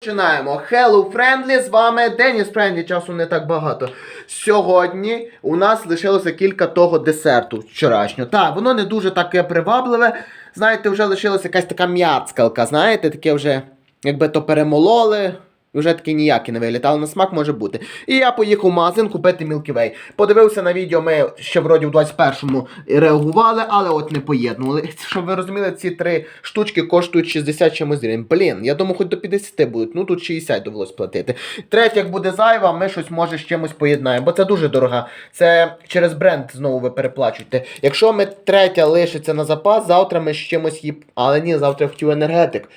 Починаємо. Hello Friendly, з вами Деніс Френдлі, часу не так багато. Сьогодні у нас лишилося кілька того десерту вчорашнього. Так, воно не дуже таке привабливе. Знаєте, вже лишилася якась така м'яцкалка, знаєте, таке вже, якби то перемололи. І Вже таке ніяке не виглядає, але на смак може бути. І я поїхав в магазин купити Way. Подивився на відео, ми ще вроді в 21-му реагували, але от не поєднували. Щоб ви розуміли, ці три штучки коштують 60 чимось гривень. Блін, я думаю, хоч до 50 будуть. Ну тут 60 довелось платити. Третє, як буде зайва, ми щось може з чимось поєднаємо, бо це дуже дорога. Це через бренд знову ви переплачуєте. Якщо ми третя лишиться на запас, завтра ми з чимось її. Але ні, завтра я хотів енергетик.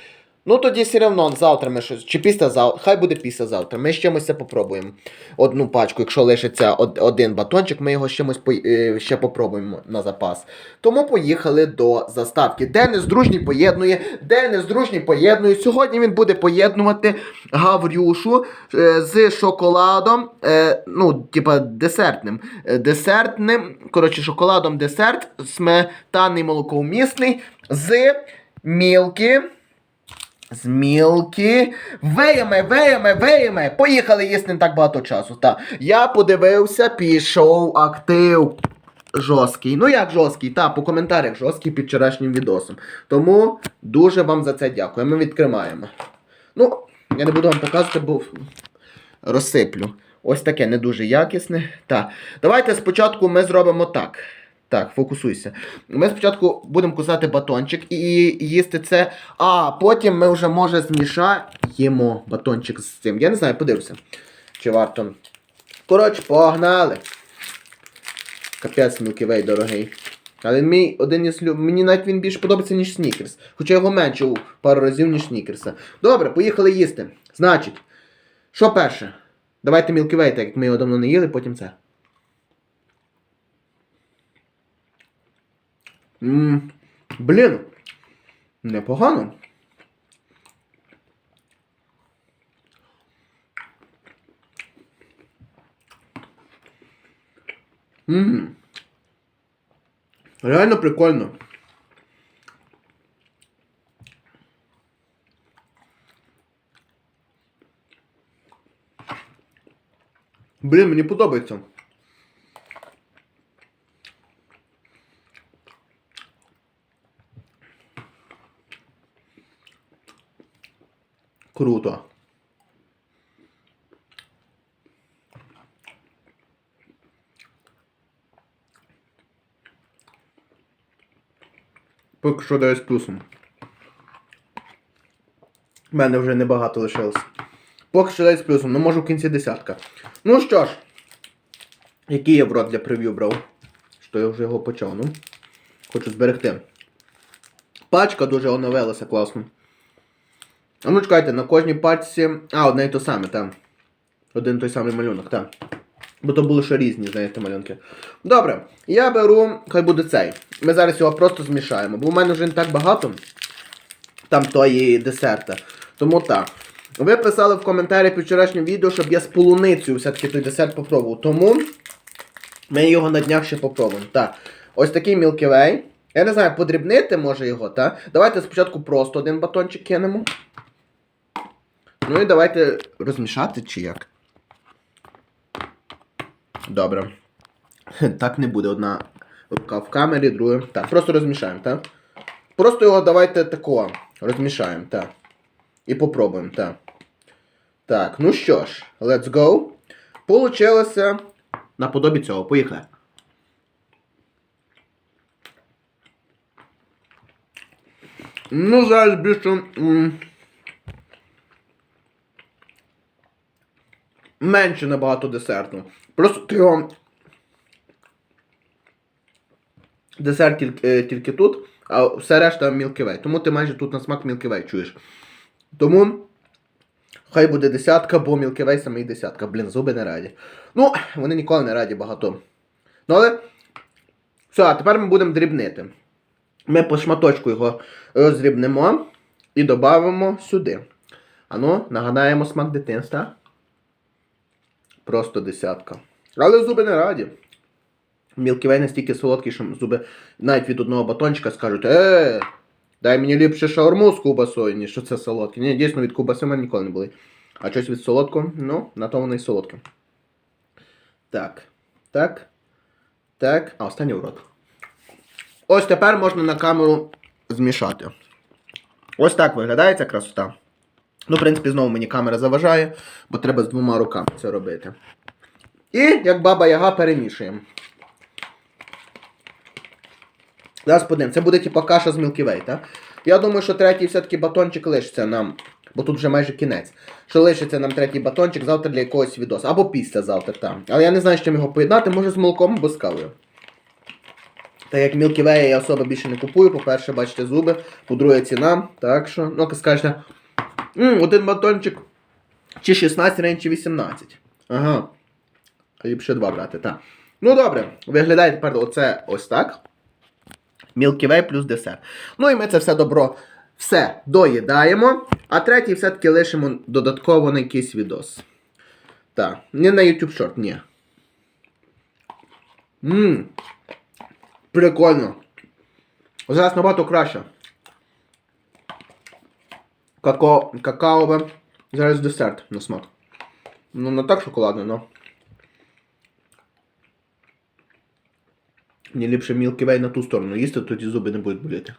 Ну тоді все одно завтра ми щось, чи післязавтра, хай буде післязавтра. Ми з чимось це попробуємо. Одну пачку, якщо лишиться од- один батончик, ми його з чимось по- е, ще попробуємо на запас. Тому поїхали до заставки. Денис дружній поєднує, Денис дружній поєднує. Сьогодні він буде поєднувати гаврюшу е, з шоколадом, е, ну, типа десертним. Е, Десертним, коротше, шоколадом десерт, сметанний молоковмісний з мілки. З мілки. Веями, веями, веями. Поїхали їсти не так багато часу. Та. Я подивився, пішов актив. Жорсткий. Ну як жорсткий? Та, по коментарях жорсткий під вчорашнім відосом. Тому дуже вам за це дякую. Ми відкриваємо. Ну, я не буду вам показувати, бо розсиплю. Ось таке не дуже якісне. Так. Давайте спочатку ми зробимо так. Так, фокусуйся. Ми спочатку будемо кусати батончик і їсти це, а потім ми вже, може, змішаємо батончик з цим. Я не знаю, подивлюся. Чи варто. Коротше, погнали. Капець Way дорогий. Але мій один із люб... мені навіть він більше подобається, ніж Снікерс. Хоча його менше у пару разів, ніж Снікерса. Добре, поїхали їсти. Значить, що перше? Давайте Way, так як ми його давно не їли, потім це. Ммм, блін, непогано. Ммм. Реально прикольно. Блін, мені подобається. Круто. Поки що даю з плюсом. У мене вже небагато лишилось. Поки що даю з плюсом, ну можу в кінці десятка. Ну що ж, який я в рот для прев'ю брав? Що я вже його почав, ну. Хочу зберегти. Пачка дуже оновилася класно. А ну чекайте, на кожній пачці. А, одне і то саме, там. Один той самий малюнок, так. Бо то були ще різні, знаєте, малюнки. Добре, я беру, хай буде цей. Ми зараз його просто змішаємо, бо у мене вже не так багато там тої десерта. Тому так. Ви писали в коментарі під вчорашнім відео, щоб я з полуницею все-таки той десерт попробував. Тому ми його на днях ще попробуємо. Так. Ось такий Milky Way. Я не знаю, подрібнити може його, так? Давайте спочатку просто один батончик кинемо. Ну і давайте розмішати чи як. Добре. Так не буде. Одна рука в камері, друга. Так, просто розмішаємо, так? Просто його давайте такого. Розмішаємо, так. І попробуємо, так. Так, ну що ж, let's go. Получилося наподобі цього. Поїхали. Ну, зараз більше. Менше набагато десерту. Просто ти його. Десерт тільки, е, тільки тут, а все решта Way. Тому ти майже тут на смак Way чуєш. Тому. Хай буде десятка, бо Way саме і десятка. Блін, зуби не раді. Ну, вони ніколи не раді багато. Ну але. Все, а тепер ми будемо дрібнити. Ми по шматочку його роздрібнемо і додамо сюди. Ану, нагадаємо смак дитинства. Просто десятка. Але зуби не раді. Way настільки солодкий, що зуби навіть від одного батончика скажуть, е, Дай мені ліпше шаурму з кубасою, ніж що це солодке. Ні, дійсно від кубаси мене ніколи не були. А щось від солодкого, ну, на то воно і солодке. Так. Так. Так. А, останній в рот. Ось тепер можна на камеру змішати. Ось так виглядає ця красота. Ну, в принципі, знову мені камера заважає, бо треба з двома руками це робити. І, як баба Яга, перемішуємо. Зараз подивимось, це буде типа каша з Milky так? Я думаю, що третій все-таки батончик лишиться нам. Бо тут вже майже кінець. Що лишиться нам третій батончик завтра для якогось відосу. Або післязавтра там. Але я не знаю, з чим його поєднати, може з молоком або з кавою. Так як Milky Way я особо більше не купую, по-перше, бачите зуби, по-друге, ціна. Так що, ну, скажете, «М, один батончик чи 16 гривень, чи 18. Ага. А два брати, так. Ну добре, виглядає тепер оце ось так. Way плюс десерт. Ну і ми це все добро все доїдаємо. А третій все-таки лишимо додатково на якийсь відос. Так, не на YouTube Short, ні. Ммм. Прикольно. Зараз набагато краще. Како... Какаове. Зараз десерт на смак. Ну, не так шоколадно, но. Мені ліпше Milky Way на ту сторону їсти, тоді зуби не будуть боліти.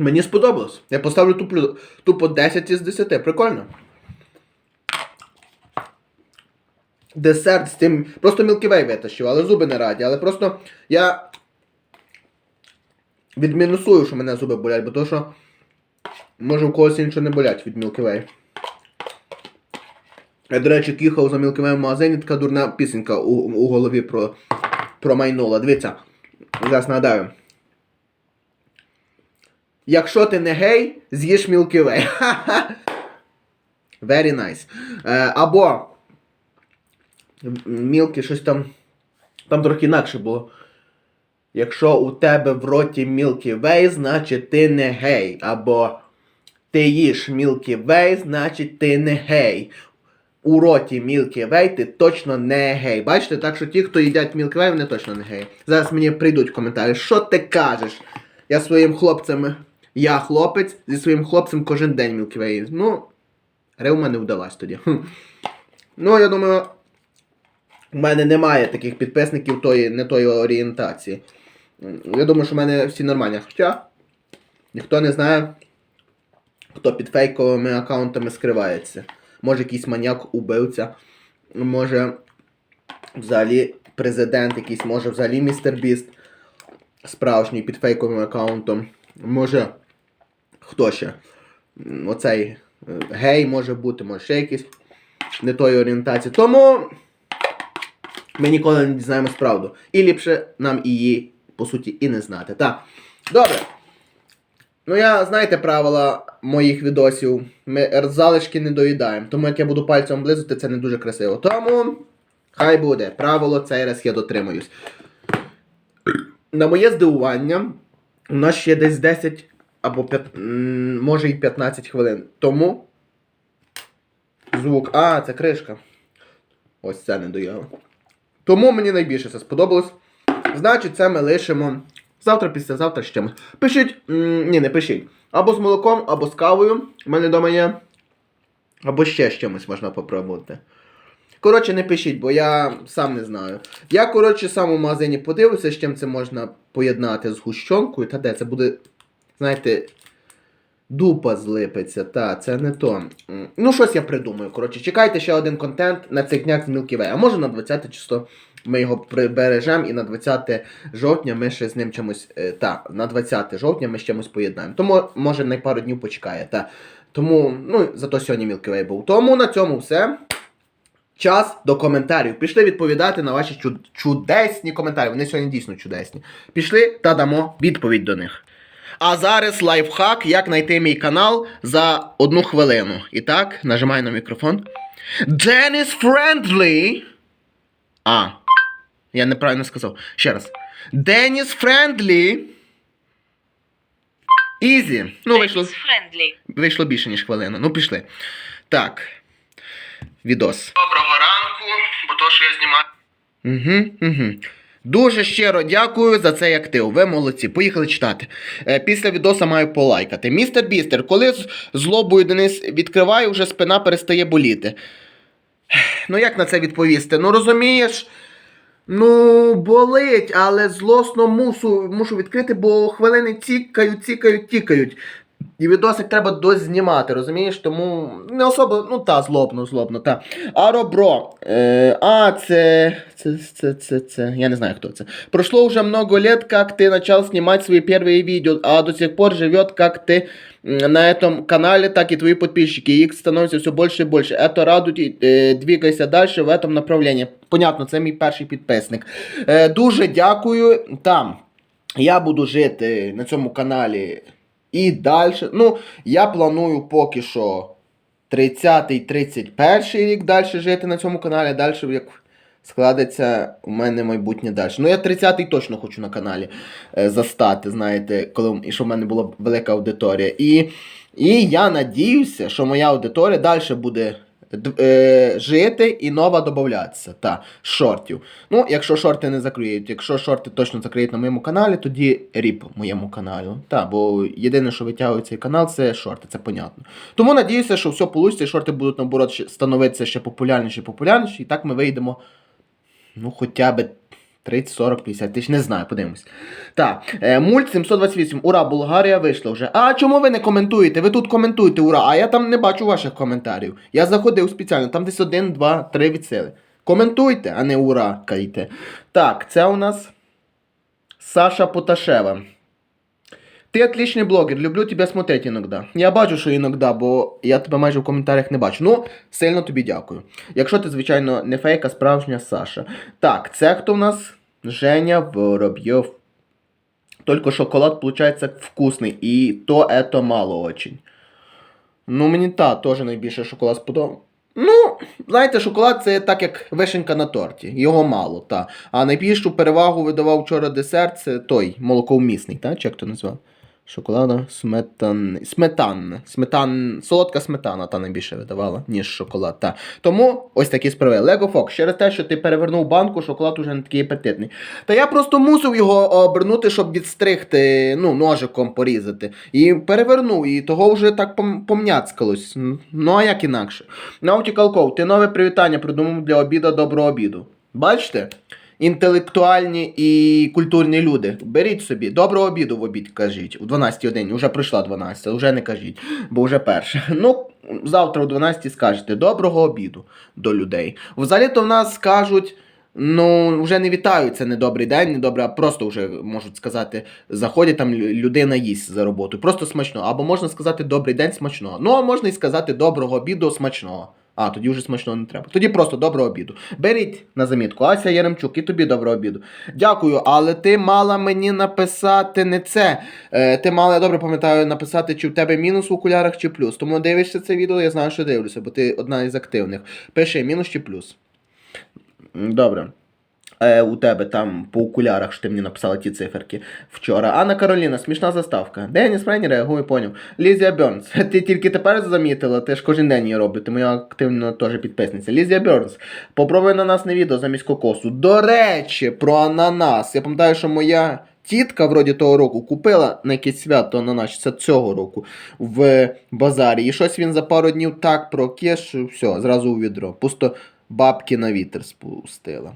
Мені сподобалось. Я поставлю тупо, тупо 10 із 10. Прикольно. Десерт з тим. Просто Way витащив, але зуби не раді. Але просто я відмінусую, що мене зуби болять, бо то що може у когось іншого не болять від Way. Я, до речі, кіхав за Way в магазині, така дурна пісенька у, у голові про, промайнула. Дивіться, зараз нагадаю. Якщо ти не гей, з'їж Way. Very nice. Е, або Мілки щось там. Там трохи інакше було. Якщо у тебе в роті Milky Way, значить ти не гей. Або ти їш Milky Way, значить ти не гей. У роті Milky Way ти точно не гей. Бачите, так що ті, хто їдять Milky Way, вони точно не гей. Зараз мені прийдуть коментарі. Що ти кажеш? Я своїм хлопцем. Я хлопець зі своїм хлопцем кожен день Way. Ну, Ревма не вдалась тоді. Ну, я думаю, у мене немає таких підписників тої, не тої орієнтації. Я думаю, що в мене всі нормальні. Хоча ніхто не знає, хто під фейковими аккаунтами скривається. Може якийсь маньяк убивця, може взагалі президент якийсь, може взагалі містер Біст справжній під фейковим аккаунтом. Може хто ще? Оцей е, гей може бути, може ще якийсь не тої орієнтації. Тому ми ніколи не дізнаємось правду. І ліпше нам її, по суті, і не знати. Так. Добре. Ну, я, знаєте, правила моїх відосів. Ми залишки не доїдаємо. Тому як я буду пальцем облизувати, це не дуже красиво. Тому хай буде. Правило цей раз я дотримуюсь. На моє здивування, у нас ще десь 10 або 5, може і 15 хвилин. Тому звук. А, це кришка. Ось це не доїло. Тому мені найбільше це сподобалось. Значить, це ми лишимо завтра, післязавтра чимось. Пишіть, ні, не пишіть. Або з молоком, або з кавою. У мене вдома є. Або ще з чимось можна попробувати. Коротше, не пишіть, бо я сам не знаю. Я, коротше, сам у магазині подивився, з чим це можна поєднати з гущонкою. Та де це буде, знаєте, дупа злипиться. Та, це не то. Ну, щось я придумаю. Коротше, чекайте ще один контент на цей днях з Way. А може на 20 число ми його прибережемо і на 20 жовтня ми ще з ним чимось. Е, та, на 20 жовтня ми з чимось поєднаємо. Тому, може, на пару днів почекає. Та. Тому, ну, зато сьогодні Way був. Тому на цьому все. Час до коментарів. Пішли відповідати на ваші чуд- чудесні коментарі. Вони сьогодні дійсно чудесні. Пішли та дамо відповідь до них. А зараз лайфхак, як знайти мій канал за одну хвилину. І так, нажимаю на мікрофон. Dennis Friendly. А. Я неправильно сказав. Ще раз. Деніс Friendly. Ізі. Ну, вийшло, Dennis Friendly. вийшло більше, ніж хвилина. Ну, пішли. Так. Відос. Доброго ранку, бо то, що я знімаю. Угу, угу. Дуже щиро дякую за цей актив. Ви молодці. Поїхали читати. Е, після відоса маю полайкати. Містер Бістер, коли злобою Денис відкриває, вже спина перестає боліти. Ну, як на це відповісти? Ну, розумієш. Ну, болить, але злосно мушу, мушу відкрити, бо хвилини тікають, тікають, тікають. І відосик треба дознімати, розумієш? Тому не особо, ну та, злобно, злобно, та. Аробро. Е, а, це, це, це, це, це, я не знаю, хто це. Прошло уже много лет, как ты начал снимать свои первые видео, а до сих пор живет как ты м, на этом канале, так и твои подписчики. Их становится все больше и больше. Это радует, и, е, двигайся дальше в этом направлении. Понятно, це мій перший підписник. Е, дуже дякую. Там я буду жити на цьому каналі і далі. Ну, я планую поки що 30-31 рік далі жити на цьому каналі. Далі як складеться у мене майбутнє далі. Ну, я 30-й точно хочу на каналі е, застати, знаєте, коли і щоб в мене була велика аудиторія. І, і я надіюся, що моя аудиторія далі буде. Е, жити і нова додатися, та, шортів. Ну, якщо шорти не закриють, якщо шорти точно закриють на моєму каналі, тоді ріп моєму каналу. Та, бо єдине, що витягує цей канал, це шорти, це понятно. Тому надіюся, що все вийде, і шорти будуть наоборот становитися ще популярніші, популярніші, і так ми вийдемо, ну, хоча б 30, 40, 50 тисяч, не знаю, подивимось. Так, е, мульт 728. Ура, Болгарія вийшла вже. А чому ви не коментуєте? Ви тут коментуєте, ура, а я там не бачу ваших коментарів. Я заходив спеціально, там десь один, два, три відсили. Коментуйте, а не ура кайте. Так, це у нас Саша Поташева. Ти отличний блогер, люблю тебе смотреть іногда. Я бачу, що іногда, бо я тебе майже в коментарях не бачу. Ну, сильно тобі дякую. Якщо ти, звичайно, не фейк, а справжня Саша. Так, це хто у нас? Женя Воробйов. Только шоколад получается вкусный, и то это мало очень. Ну, мені та теж найбільше шоколад сподобав. Ну, знаєте, шоколад це так як вишенька на торті. Його мало, та. А найбільшу перевагу видавав вчора десерт, це той молоковмісний, та? Чи як то назвав? Шоколада сметан... сметанна. Сметан... Солодка сметана та найбільше видавала, ніж шоколад. Та. Тому ось такі справи. Лего Фокс, через те, що ти перевернув банку, шоколад уже не такий апетитний. Та я просто мусив його обернути, щоб відстригти, ну, ножиком порізати. І перевернув, і того вже так пом-. Ну а як інакше? Наутікал Ков, ти нове привітання придумав для обіду доброго обіду. Бачите? Інтелектуальні і культурні люди. Беріть собі, доброго обіду в обід кажіть. У 12 годині. Уже прийшла 12, вже не кажіть, бо вже перше. Ну, завтра о 12 скажете доброго обіду до людей. Взагалі-то в нас скажуть. Ну, вже не вітаються не добрий день, не добре, а просто вже можуть сказати, заходять там людина їсть за роботу. Просто смачно. Або можна сказати добрий день смачного. Ну, а можна і сказати доброго обіду смачного. А, тоді вже смачного не треба. Тоді просто доброго обіду. Беріть на замітку, Ася Яремчук, і тобі доброго обіду. Дякую, але ти мала мені написати не це. Е, ти мала, я добре пам'ятаю, написати, чи в тебе мінус в окулярах, чи плюс. Тому дивишся це відео, я знаю, що дивлюся, бо ти одна із активних. Пиши мінус чи плюс. Добре. Е, у тебе там по окулярах, що ти мені написала ті циферки вчора. Анна Кароліна, смішна заставка. Деніс Френі реагує, поняв. Лізія Бернс, ти тільки тепер замітила, ти ж кожен день її робиш, ти моя активна теж підписниця. Лізія Бернс, попробуй ананасне відео замість кокосу. До речі, про ананас. Я пам'ятаю, що моя. Тітка вроді того року купила на якесь свято ананас, це цього року в базарі. І щось він за пару днів так прокис, що все, зразу у відро. Пусто бабки на вітер спустила.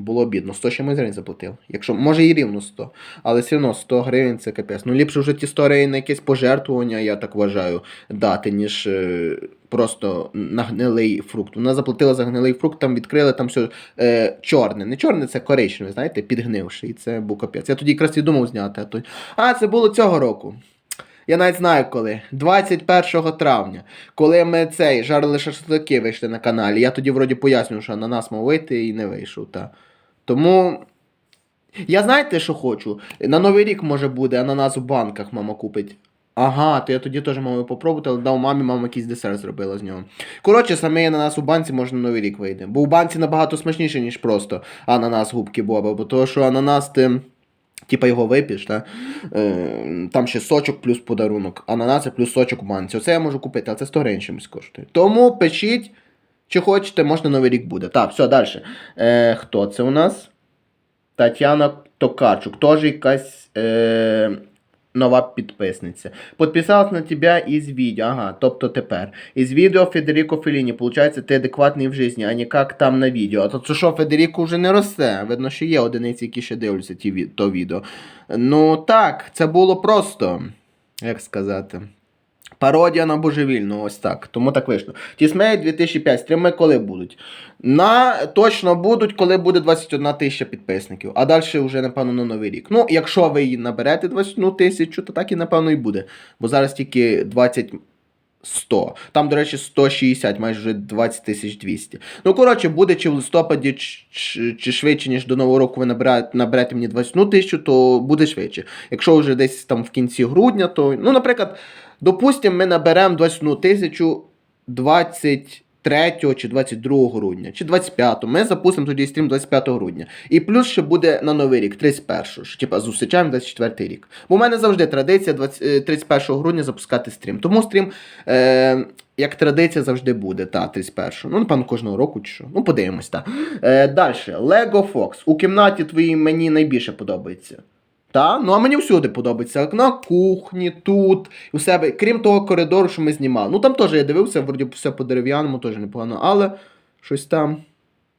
Було бідно, 100 чимось гривень заплатив. Якщо, може і рівно 100, але все одно 100 гривень це капець. Ну ліпше вже ті історії на якесь пожертвування, я так вважаю, дати, ніж е, просто на гнилий фрукт. Вона заплатила за гнилий фрукт, там відкрили там все е, чорне. Не чорне, це коричневе, знаєте, підгнивши. І це був капець. Я тоді якраз і думав зняти, а то. А, це було цього року. Я навіть знаю коли. 21 травня, коли ми цей жарили шашлики вийшли на каналі. Я тоді вроді пояснював, що на нас мав вийти і не вийшов. Та. Тому. Я знаєте, що хочу? На Новий рік може буде ананас у банках мама купить. Ага, то я тоді теж мав попробувати, але дав мамі, мама якийсь десерт зробила з нього. Коротше, саме ананас у банці може на Новий рік вийде. Бо у банці набагато смачніше, ніж просто ананас губки Боба. Бо того, що ананас ти Типа його вип'єш, та? Е, там ще сочок плюс подарунок, ананаси плюс сочок в банці. Оце я можу купити, але це 100 гривень чимось коштує. Тому пишіть, чи хочете, можна новий рік буде. Так, все, далі. Е, хто це у нас? Тетяна Токарчук. Теж якась е, нова підписниця. Подписалась на тебя із відео. Ага, тобто тепер. Із відео Федеріко Феліні. Получається, ти адекватний в житті, а не як там на відео. А то це що, Федеріко вже не росте. Видно, що є одиниці, які ще дивляться ті, то відео. Ну так, це було просто. Як сказати. Пародія на божевільну, ось так. Тому так вийшло. Тісмей 2005, стріми коли будуть? На точно будуть, коли буде 21 тисяча підписників. А далі вже, напевно, на новий рік. Ну, якщо ви її наберете 21 тисячу, то так і напевно і буде. Бо зараз тільки 20 100. Там, до речі, 160, майже вже 20 тисяч 200. Ну, коротше, буде чи в листопаді, чи, чи швидше, ніж до Нового року ви наберете, наберете мені 21 тисячу, то буде швидше. Якщо вже десь там в кінці грудня, то, ну, наприклад, допустимо, ми наберемо 21 тисячу 23 чи 22 грудня, чи 25. Ми запустимо тоді стрім 25 грудня. І плюс ще буде на новий рік, 31, що типа зустрічаємо 24 рік. Бо в мене завжди традиція 20, е, 31 грудня запускати стрім. Тому стрім, е, як традиція, завжди буде. Та, 31. Ну, напевно, кожного року чи що. Ну, подивимось, так. Е, Далі. Lego Fox. У кімнаті твоїй мені найбільше подобається. Та? Ну, а мені всюди подобається. На кухні, тут, у себе. Крім того коридору, що ми знімали. Ну там теж я дивився, вроді все по дерев'яному, теж непогано, але щось там.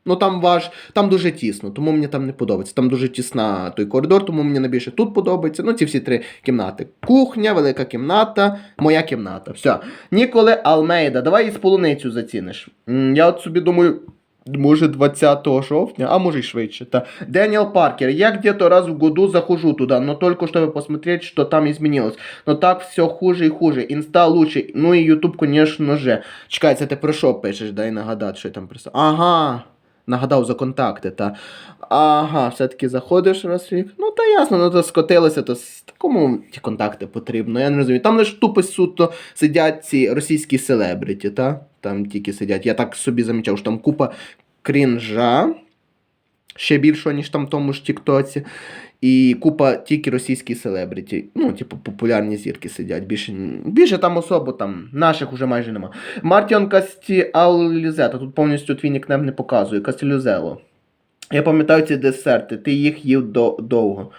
Ну там важ, там дуже тісно, тому мені там не подобається. Там дуже тісна той коридор, тому мені найбільше тут подобається. Ну, ці всі три кімнати. Кухня, велика кімната, моя кімната. Все. Ніколи Алмейда, давай із полуницю заціниш. Я от собі думаю. Може 20 жовтня, а може й швидше. Та. Дэниел Паркер, я где-то раз в году захожу туда, но только чтобы посмотреть, что там изменилось. Но так все хуже и хуже. Инста лучше, ну и Ютуб, конечно же. Чекай, це ти про що пишеш, дай нагадати, що я там писав. Ага. Нагадав за контакти, та. Ага, все-таки заходиш раз рік. Ну та ясно, ну то скотилося, то кому ті контакти потрібно, я не розумію. Там лише тупо суто сидять ці російські селебриті, та? Там тільки сидять. Я так собі замічав, що там купа крінжа. Ще більшого, ніж там в тому ж Тіктоці. І купа тільки російські селебриті. Ну, типу, популярні зірки сидять. Більше, більше там особо там наших уже майже нема. Мартіон Кастіалюзета. Тут повністю твій нікнем не показує. Кастілюзело. Я пам'ятаю ці десерти, ти їх їв до, довго.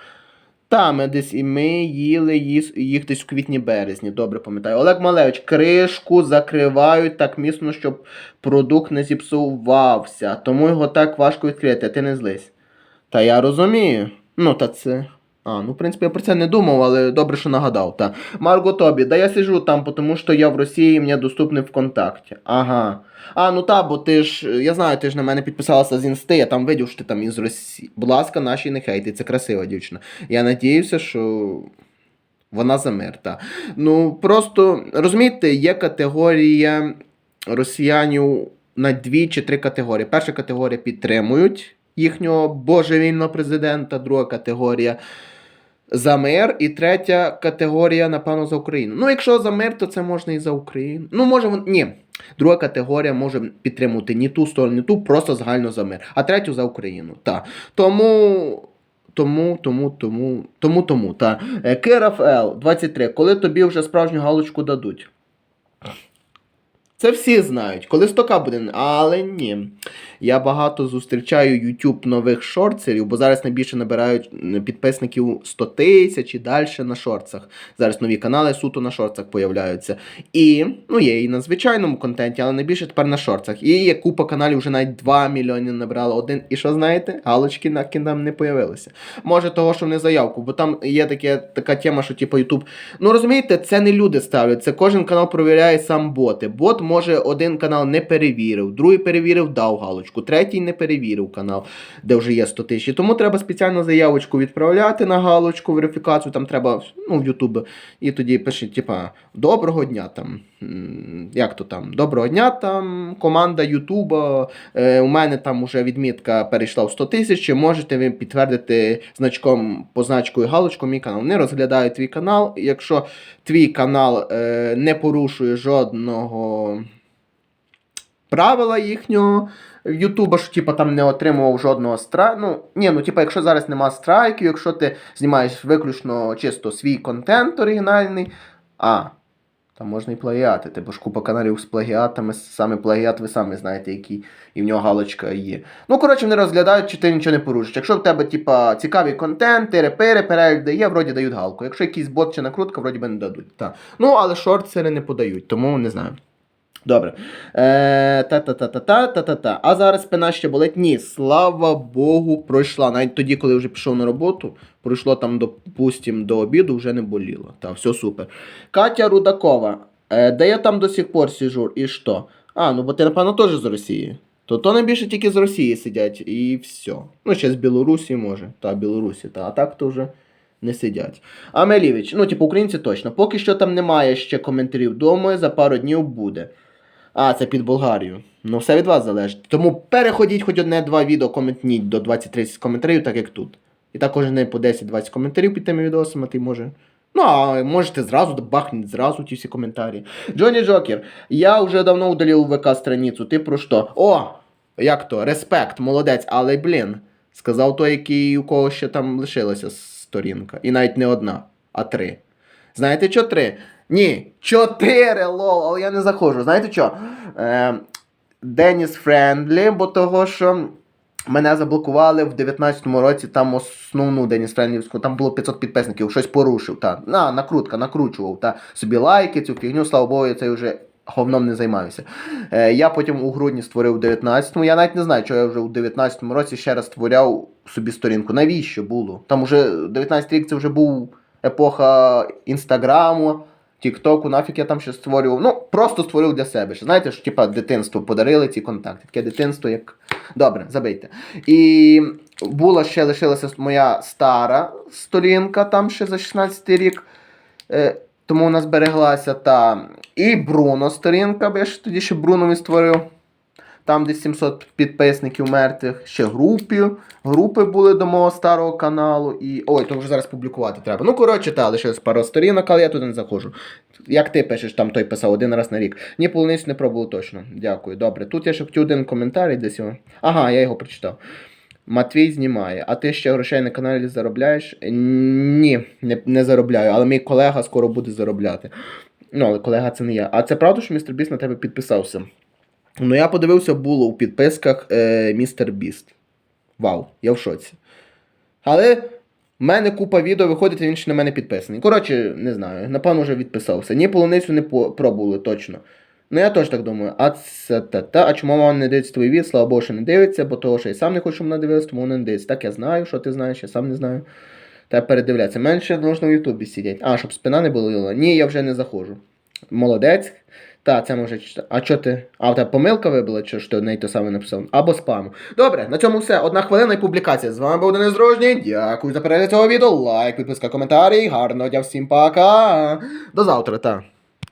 Та, ми десь і ми їли їх десь в квітні-березні, добре пам'ятаю. Олег Малевич, кришку закривають так міцно, щоб продукт не зіпсувався, тому його так важко відкрити, ти не злись. Та я розумію. Ну, та це. А, ну, в принципі, я про це не думав, але добре, що нагадав. Та. Марго Тобі, да я сижу там, тому що я в Росії, і мені доступний ВКонтакті. Ага. А, ну та, бо ти ж, я знаю, ти ж на мене підписалася з інсти, я там видів, що ти там із Росії. Будь ласка, наші не хейти, це красива дівчина. Я надіюся, що вона за. Ну, просто, розумієте, є категорія росіянів на дві чи три категорії. Перша категорія підтримують їхнього божевільного президента, друга категорія за мир, і третя категорія, напевно, за Україну. Ну, якщо за мир, то це можна і за Україну. Ну, може, ні. Друга категорія може підтримувати ні ту сторону, ні ту, просто загально за мир, а третю за Україну. Так. Тому. Тому, тому, тому, тому, тому, та. Е, 23. Коли тобі вже справжню галочку дадуть? Це всі знають, коли стока буде, але ні. Я багато зустрічаю YouTube нових шорцерів, бо зараз найбільше набирають підписників 100 тисяч і далі на шорцах. Зараз нові канали суто на шорцах появляються. І, ну, є і на звичайному контенті, але найбільше тепер на шорцах. І є купа каналів, вже навіть 2 мільйони набрало один. І що знаєте? Галочки на кіндам не появилися. Може, того, що не заявку, бо там є таке, така тема, що типу YouTube. Ну розумієте, це не люди ставлять, це кожен канал перевіряє сам боти. Бот може один канал не перевірив, другий перевірив, дав галочку, третій не перевірив канал, де вже є 100 тисяч. Тому треба спеціально заявочку відправляти на галочку, верифікацію, там треба ну, в YouTube. І тоді пишуть, типа, доброго дня там. Як то там? Доброго дня там, команда Ютуба. Е, у мене там уже відмітка перейшла в 100 тисяч. Чи можете ви підтвердити значком, позначкою галочкою мій канал? Вони розглядають твій канал. Якщо твій канал е, не порушує жодного правила їхнього Ютуба, що типа там не отримував жодного страйку. Ну, ні, ну типа, якщо зараз нема страйків, якщо ти знімаєш виключно чисто свій контент оригінальний, а. Там можна і плагіатити, бо ж купа каналів з плагіатами, саме плагіат, ви самі знаєте, який, і в нього галочка є. Ну, коротше, вони розглядають, чи ти нічого не порушиш. Якщо в тебе, типа, цікавий контент, тири-пири, перегляди є, вроді дають галку. Якщо якийсь бот чи накрутка, вроді би не дадуть. Так. Ну, але шортсери не подають, тому не знаю. Добре. Е, Та-та-та-та-та, та-та-та. А зараз спина ще болить? Ні, слава Богу, пройшла. Навіть тоді, коли вже пішов на роботу, пройшло там, допустим, до обіду, вже не боліло. Та, все супер. Катя Рудакова. Е, де я там до сих пор сижу і що? А, ну бо ти, напевно, теж з Росії. То то найбільше тільки з Росії сидять і все. Ну, ще з Білорусі може. Та, Білорусі, та, а так то вже не сидять. А Мелівич, ну, типу, українці точно. Поки що там немає ще коментарів. Думаю, за пару днів буде. А, це під Болгарію. Ну, все від вас залежить. Тому переходіть хоч одне-два відео, коментніть до 20-30 коментарів, так як тут. І так кожен день по 10-20 коментарів під тими відосами, ти може. Ну, а можете зразу бахніть зразу ті всі коментарі. Джонні Джокер, я вже давно удалив ВК страницю, ти про що? О! Як то? Респект, молодець, але блін. Сказав той, який у кого ще там лишилася сторінка. І навіть не одна, а три. Знаєте, що три? Ні, чотири, лол, але я не заходжу. Знаєте що? Е, Деніс Френдлі, бо того, що мене заблокували в 19-му році там основну Деніс Френдлівську, там було 500 підписників, щось порушив. Та. На, накрутка, накручував. Та. Собі лайки, цю фігню, слава Богу, я цей вже говном не займаюся. Е, я потім у грудні створив в 19-му. Я навіть не знаю, що я вже у 19-му році ще раз створяв собі сторінку. Навіщо було? Там уже 19 рік це вже був епоха інстаграму. Тіктоку, нафіг я там ще створював. Ну, просто створив для себе. Що, знаєте, що типа дитинство подарили ці контакти. Таке дитинство, як. Добре, забийте. І була ще лишилася моя стара сторінка, там ще за 16 рік. Е, тому вона збереглася та. І Бруно сторінка, бо я ж тоді ще Брунові створив. Там десь 700 підписників мертвих, ще групі. Групи були до мого старого каналу. І. Ой, то вже зараз публікувати треба. Ну, коротше, та, лишилось пару сторінок, але я туди не заходжу. Як ти пишеш, там той писав один раз на рік. Ні, полуницю не пробував точно. Дякую. Добре. Тут я ще хотів один коментар десь його. Ага, я його прочитав. Матвій знімає. А ти ще грошей на каналі заробляєш? Ні, не, не заробляю, але мій колега скоро буде заробляти. Ну, але колега це не я. А це правда, що містер Біст на тебе підписався? Ну, я подивився, було у підписках е, Містер Біст. Вау, я в шоці. Але в мене купа відео виходить, він ще на мене підписаний. Коротше, не знаю, напевно, вже відписався. Ні, полуницю не пробували, точно. Ну, я теж так думаю. А це та та. А чому вона не дивиться твої від? Слава Богу, що не дивиться, бо того, що я сам не хочу, щоб вона дивилась, тому вона не дивиться. Так я знаю, що ти знаєш, я сам не знаю. Треба передивлятися. Менше можна в Ютубі сидіти. А, щоб спина не боліла. Ні, я вже не заходжу. Молодець. Та, це може читати. А що ти? А в тебе помилка вибила, чи що ти одне те саме написав? Або спам. Добре, на цьому все. Одна хвилина і публікація. З вами був Денис Дружній. Дякую за перегляд цього відео. Лайк, підписка, коментарі. Гарного дня всім пока. До завтра, та.